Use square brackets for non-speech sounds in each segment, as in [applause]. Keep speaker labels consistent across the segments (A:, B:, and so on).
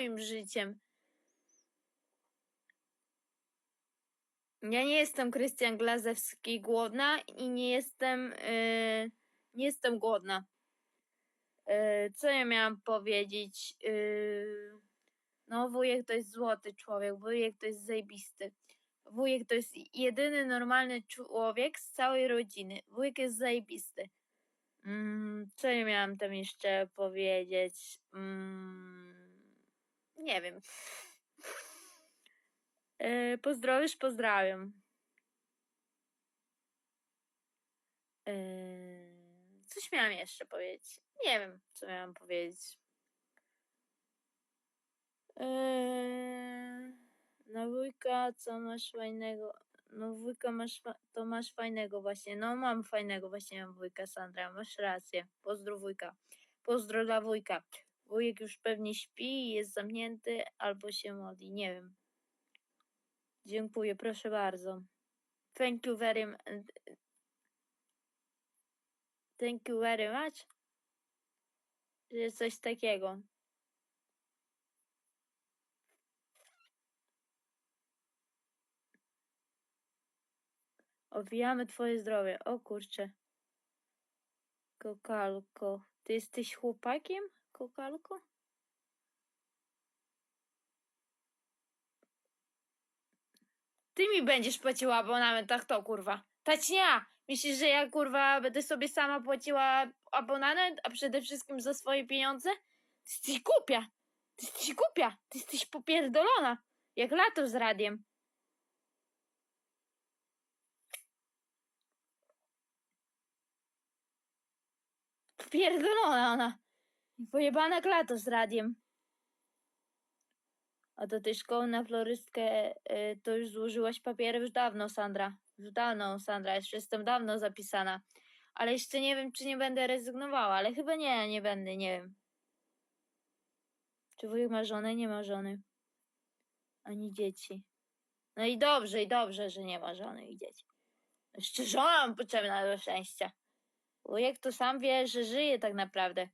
A: moim życiem. Ja nie jestem Krystian Glazewski głodna i nie jestem, yy, nie jestem głodna. Yy, co ja miałam powiedzieć? Yy, no, wujek to jest złoty człowiek, wujek to jest zajebisty. Wujek to jest jedyny normalny człowiek z całej rodziny. Wujek jest zajebisty. Mm, co ja miałam tam jeszcze powiedzieć? Mm, nie wiem. Yy, pozdrowisz? Pozdrawiam. Yy, coś miałam jeszcze powiedzieć. Nie wiem, co miałam powiedzieć. Yy, no wujka, co masz fajnego? No wujka masz, to masz fajnego właśnie. No mam fajnego właśnie mam wujka, Sandra, masz rację. Pozdro wujka. Pozdro dla wujka. Wujek już pewnie śpi, jest zamknięty albo się modli, nie wiem. Dziękuję, proszę bardzo. Thank you very much. Thank you very much. Że coś takiego. Owijamy twoje zdrowie. O kurczę. Kokalko. Ty jesteś chłopakiem? Kokalko? Ty mi będziesz płaciła abonament, tak to kurwa. Taćnia! Myślisz, że ja kurwa będę sobie sama płaciła abonament, a przede wszystkim za swoje pieniądze? Ty jesteś głupia! Ty jesteś głupia! Ty jesteś popierdolona! Jak lato z radiem. Popierdolona ona! Pojebana jak lato z radiem. A do tej szkoły na florystkę y, to już złożyłaś papiery już dawno, Sandra. Już dawno, Sandra, już jestem dawno zapisana. Ale jeszcze nie wiem, czy nie będę rezygnowała, ale chyba nie, nie będę, nie wiem. Czy wujek ma żonę? Nie ma żony. Ani dzieci. No i dobrze, i dobrze, że nie ma żony i dzieci. Jeszcze żona potrzebna do szczęścia. Wujek to sam wie, że żyje tak naprawdę.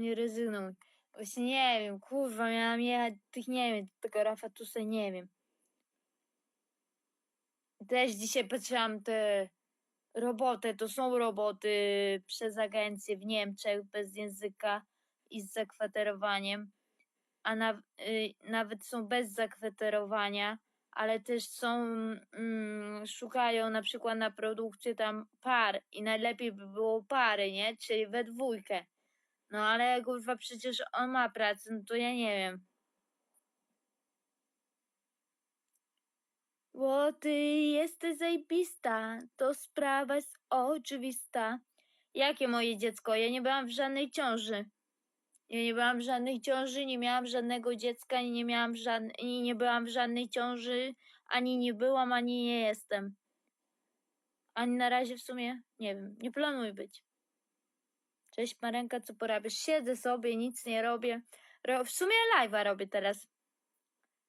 A: Nie rezygnuj. Właśnie nie wiem, kurwa, miałam jechać tych, nie wiem, tego Rafatusa, nie wiem. Też dzisiaj patrzyłam te roboty, to są roboty przez agencję w Niemczech bez języka i z zakwaterowaniem, a na, y, nawet są bez zakwaterowania, ale też są, mm, szukają na przykład na produkcję tam par i najlepiej by było pary, nie? Czyli we dwójkę. No ale kurwa przecież on ma pracę, no to ja nie wiem. Bo ty jesteś zajebista, to sprawa jest oczywista. Jakie moje dziecko? Ja nie byłam w żadnej ciąży. Ja nie byłam w żadnej ciąży, nie miałam żadnego dziecka, nie miałam żadnej, nie byłam w żadnej ciąży, ani nie byłam, ani nie jestem. Ani na razie w sumie, nie wiem, nie planuję być. Cześć Marenka, co porabiasz? Siedzę sobie, nic nie robię. Ro w sumie live'a robię teraz.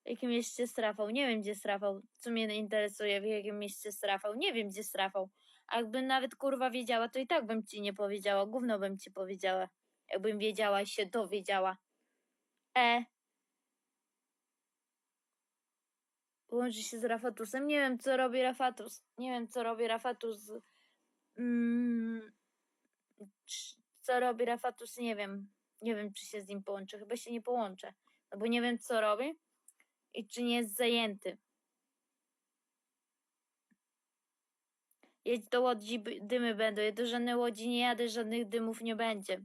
A: W jakim mieście Rafał? Nie wiem, gdzie jest Rafał. Co mnie interesuje, w jakim mieście Rafał? Nie wiem, gdzie jest Rafał. A jakbym nawet kurwa wiedziała, to i tak bym ci nie powiedziała. Gówno bym ci powiedziała. Jakbym wiedziała i się dowiedziała. E. Łączy się z Rafatusem. Nie wiem, co robi Rafatus. Nie wiem, co robi Rafatus. Mm, co robi Rafatus, nie wiem. Nie wiem, czy się z nim połączę. Chyba się nie połączę. No bo nie wiem, co robi i czy nie jest zajęty. Jedź do łodzi, dymy będą. Do żadnej łodzi nie jadę, żadnych dymów nie będzie.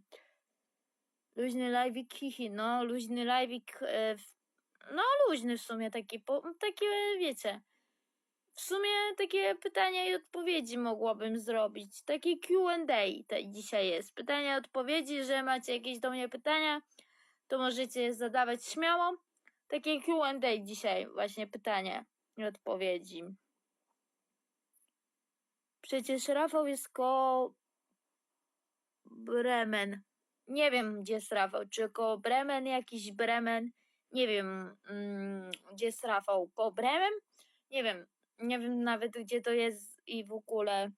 A: Luźny live'ik, hihi, no, luźny live'ik, e, no, luźny w sumie, taki, po, takie, wiecie, w sumie takie pytania i odpowiedzi mogłabym zrobić. Takie Q&A dzisiaj jest. Pytania i odpowiedzi, że macie jakieś do mnie pytania, to możecie je zadawać śmiało. Takie Q&A dzisiaj, właśnie pytania i odpowiedzi. Przecież Rafał jest koło Bremen. Nie wiem, gdzie jest Rafał. Czy koło Bremen, jakiś Bremen? Nie wiem, mm, gdzie jest Rafał. Koło Bremen? Nie wiem. Nie wiem nawet gdzie to jest i w ogóle.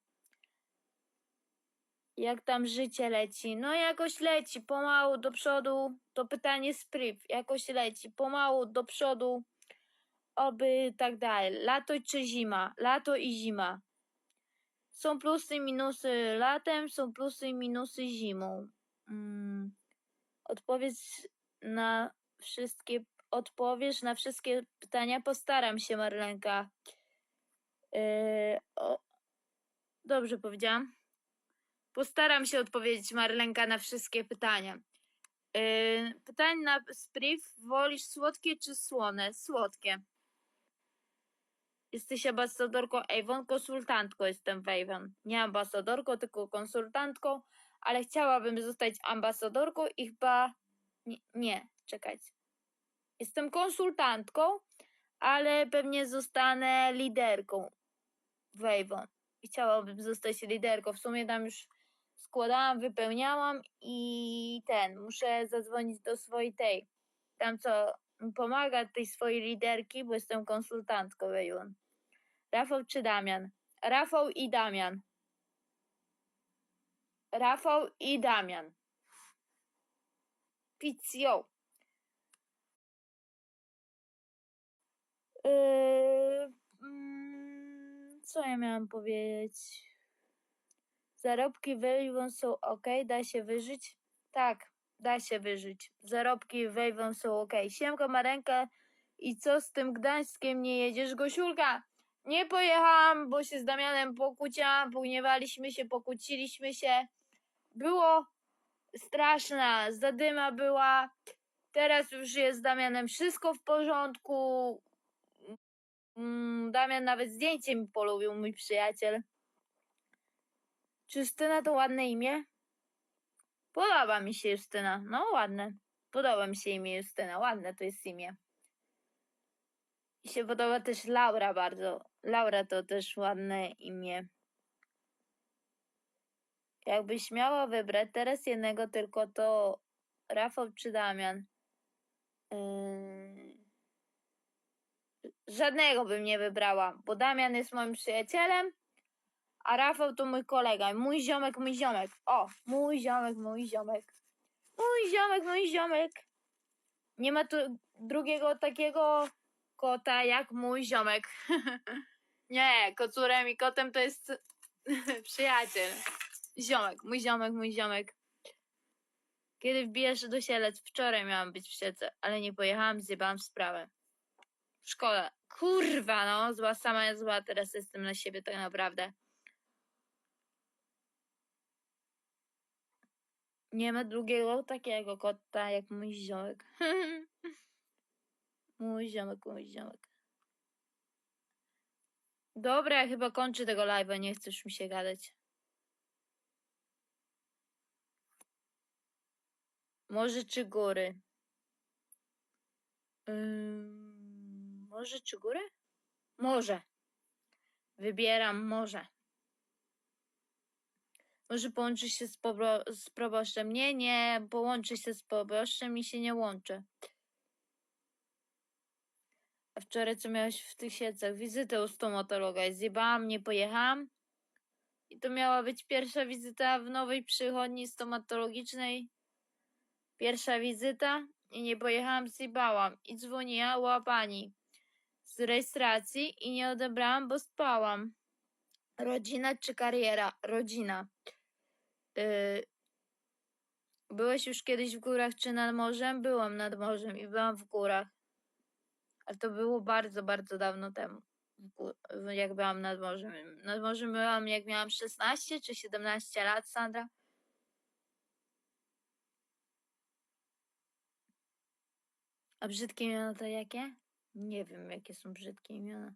A: Jak tam życie leci? No jakoś leci, pomału do przodu. To pytanie z priv. Jakoś leci, pomału do przodu. Oby tak dalej. Lato czy zima? Lato i zima. Są plusy i minusy latem, są plusy i minusy zimą. Mm. Odpowiedz na wszystkie, odpowiesz na wszystkie pytania. Postaram się, Marlenka. Yy, o, dobrze powiedziałam. Postaram się odpowiedzieć, Marlenka, na wszystkie pytania. Yy, pytanie na spriv. Wolisz słodkie czy słone? Słodkie. Jesteś ambasadorką Avon, konsultantką jestem w Avon. Nie ambasadorką, tylko konsultantką, ale chciałabym zostać ambasadorką i chyba... Nie, nie. Jestem konsultantką, ale pewnie zostanę liderką w Avon. I Chciałabym zostać liderką. W sumie tam już składałam, wypełniałam i ten, muszę zadzwonić do swojej tej, tam co pomaga tej swojej liderki, bo jestem konsultantką w Avon. Rafał czy Damian? Rafał i Damian. Rafał i Damian. Pizjo. Yy, co ja miałam powiedzieć? Zarobki w Avon są ok, da się wyżyć? Tak, da się wyżyć. Zarobki w Avon są ok. Siemka Marenka i co z tym Gdańskiem nie jedziesz? Gosiulka, nie pojechałam, bo się z Damianem pokłóciłam, pogniewaliśmy się, pokłóciliśmy się. Było straszna, zadyma była. Teraz już jest z Damianem wszystko w porządku. Mm, Damian nawet zdjęcie mi polubił, mój przyjaciel. Czy Justyna to ładne imię? Podoba mi się Justyna. No ładne. Podoba mi się imię Justyna. Ładne to jest imię. Mi się podoba też Laura bardzo. Laura to też ładne imię. Jakbyś miała wybrać teraz jednego tylko, to Rafał czy Damian? Yy... Żadnego bym nie wybrała, bo Damian jest moim przyjacielem, a Rafał to mój kolega. Mój ziomek, mój ziomek. O, mój ziomek, mój ziomek. Mój ziomek, mój ziomek. Nie ma tu drugiego takiego kota jak mój ziomek. [laughs] nie, kocurem i kotem to jest [laughs] przyjaciel. Ziomek, mój ziomek, mój ziomek. Kiedy wbijesz do Sielec? Wczoraj miałam być w Sielce, ale nie pojechałam, zjebałam sprawę. Szkoda. Kurwa, no, zła sama zła, teraz jestem na siebie tak naprawdę. Nie ma drugiego takiego kota jak mój ziomek. [laughs] mój ziomek, mój ziomek. Dobra, ja chyba kończę tego live'a, nie chcesz mi się gadać. Morze czy góry? Ym, morze czy góry? Morze. Wybieram morze. Może połączy się z, pobro- z proboszczem? Nie, nie, połączy się z proboszczem i się nie łączy. A wczoraj co miałeś w tych siecach? Wizytę u stomatologa. Zjebałam, nie pojechałam. I to miała być pierwsza wizyta w nowej przychodni stomatologicznej. Pierwsza wizyta i nie pojechałam, zjebałam. I dzwoniła pani z rejestracji i nie odebrałam, bo spałam. Rodzina czy kariera? Rodzina. Yy, byłeś już kiedyś w górach czy nad morzem? Byłam nad morzem i byłam w górach. Ale to było bardzo, bardzo dawno temu. Jak byłam nad morzem. Nad morzem byłam jak miałam 16 czy 17 lat, Sandra. A brzydkie imiona to jakie? Nie wiem, jakie są brzydkie imiona.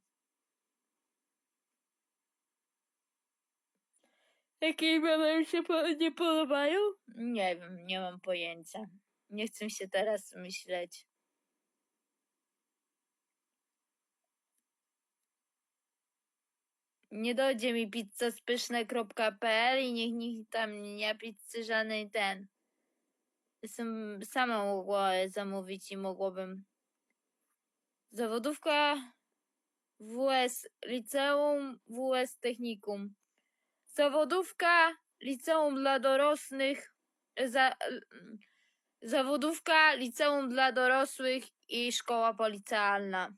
A: Jakie imiona mi się po- nie podobają? Nie wiem, nie mam pojęcia. Nie chcę się teraz myśleć. Nie dojdzie mi pizza z pyszne.pl i niech nikt tam nie pizzy żadnej ten. Jestem sama mogła zamówić i mogłabym. Zawodówka WS Liceum, WS Technikum. Zawodówka Liceum dla dorosłych. Za, zawodówka Liceum dla dorosłych i szkoła policealna.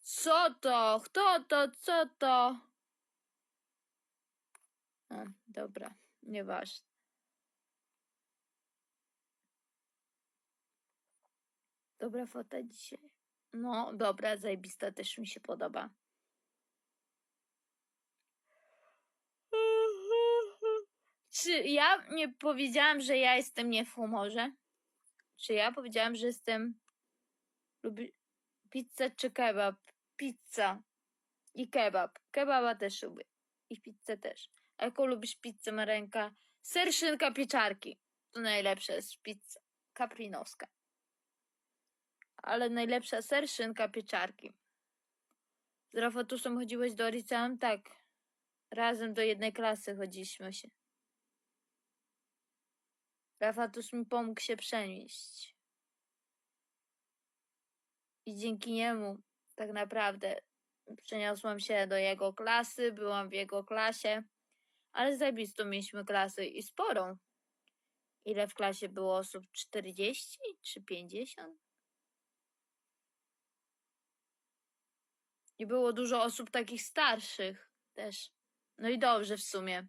A: Co to? Kto to? Co to? A, dobra, nieważne. Dobra fota dzisiaj. No, dobra, zajebista, też mi się podoba. Czy ja nie powiedziałam, że ja jestem nie w humorze? Czy ja powiedziałam, że jestem. Lubi pizza czy kebab? Pizza i kebab. Kebaba też lubię. I pizzę też. A jaką lubisz pizzę, Marenka? Ser, szynka, pieczarki. To najlepsza jest pizza. Kaprinowska. Ale najlepsza ser, szynka, pieczarki. Z Rafatusem chodziłeś do liceum? Tak. Razem do jednej klasy chodziliśmy się. Rafatus mi pomógł się przenieść. I dzięki niemu tak naprawdę przeniosłam się do jego klasy, byłam w jego klasie, ale zajebistą mieliśmy klasę i sporą. Ile w klasie było osób? 40 czy 50? I było dużo osób takich starszych też. No i dobrze w sumie.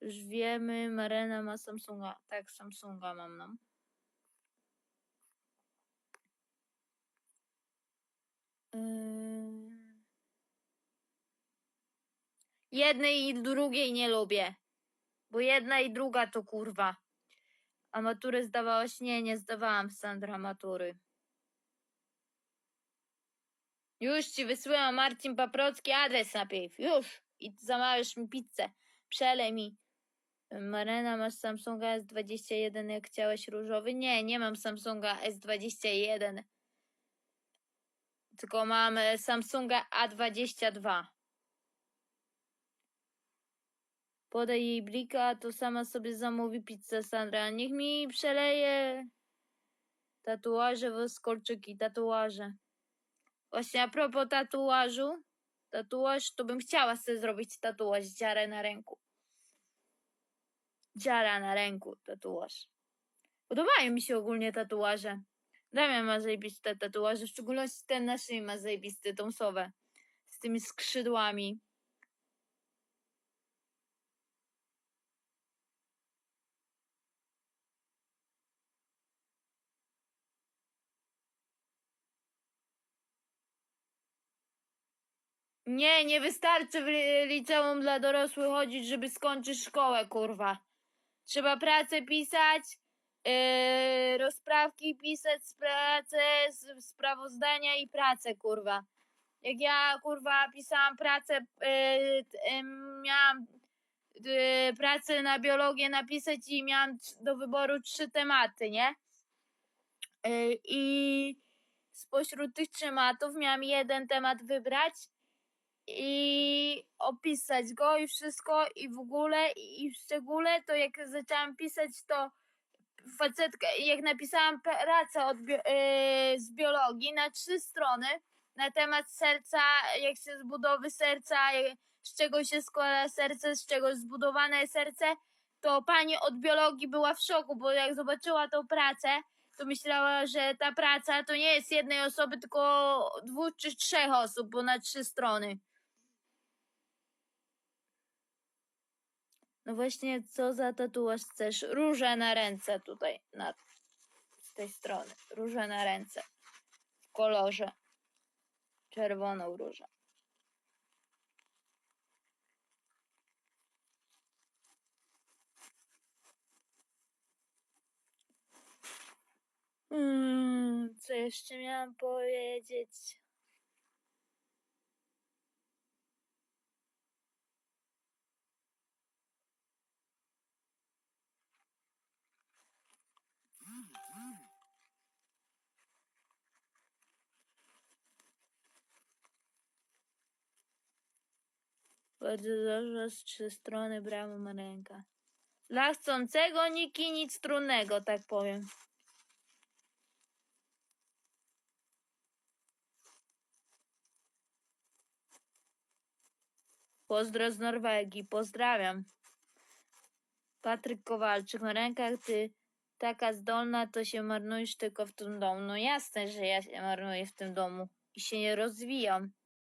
A: Już wiemy, Marena ma Samsunga. Tak, Samsunga mam, no. Yy. Jednej i drugiej nie lubię. Bo jedna i druga to kurwa. A matury zdawałaś? Nie, nie zdawałam, Sandra, matury. Już ci wysyłam Marcin Paprocki adres najpierw. Już. I zamawiasz mi pizzę. Przelej mi. Marena, masz Samsunga S21, jak chciałeś różowy? Nie, nie mam Samsunga S21. Tylko mam e, Samsunga A22. Podaj jej blika, to sama sobie zamówi pizzę Sandra. Niech mi przeleje tatuaże, woskolczyki, tatuaże. Właśnie a propos tatuażu, tatuaż, to bym chciała sobie zrobić tatuaż, dziarę na ręku. Dziara na ręku, tatuaż. Podobają mi się ogólnie tatuaże. Damian ma zajebiste tatuaże, w szczególności ten na szyi ma zajebisty, tą sowę. Z tymi skrzydłami. Nie, nie wystarczy w li- liceum dla dorosłych chodzić, żeby skończyć szkołę, kurwa. Trzeba pracę pisać, yy, rozprawki pisać, pracę, s- sprawozdania i pracę, kurwa. Jak ja, kurwa, pisałam pracę, yy, yy, miałam yy, pracę na biologię napisać i miałam do wyboru trzy tematy, nie? Yy, I spośród tych tematów miałam jeden temat wybrać i opisać go i wszystko i w ogóle i w szczególe to jak zaczęłam pisać to facetka jak napisałam pracę od bio, yy, z biologii na trzy strony na temat serca, jak się zbudowy serca, jak- z czego się składa serce, z czego jest zbudowane serce, to pani od biologii była w szoku, bo jak zobaczyła tą pracę, to myślała, że ta praca to nie jest jednej osoby, tylko dwóch czy trzech osób, bo na trzy strony. No właśnie, co za tatuaż chcesz? Róże na ręce tutaj, na, z tej strony. Róże na ręce. W kolorze. Czerwoną różę. Mm, co jeszcze miałam powiedzieć? z trzy strony bramy ma ręka. Dla chcącego niki nic trudnego, tak powiem. Pozdro z Norwegii, pozdrawiam. Patryk Kowalczyk, na rękach ty taka zdolna, to się marnujesz tylko w tym domu. No jasne, że ja się marnuję w tym domu i się nie rozwijam.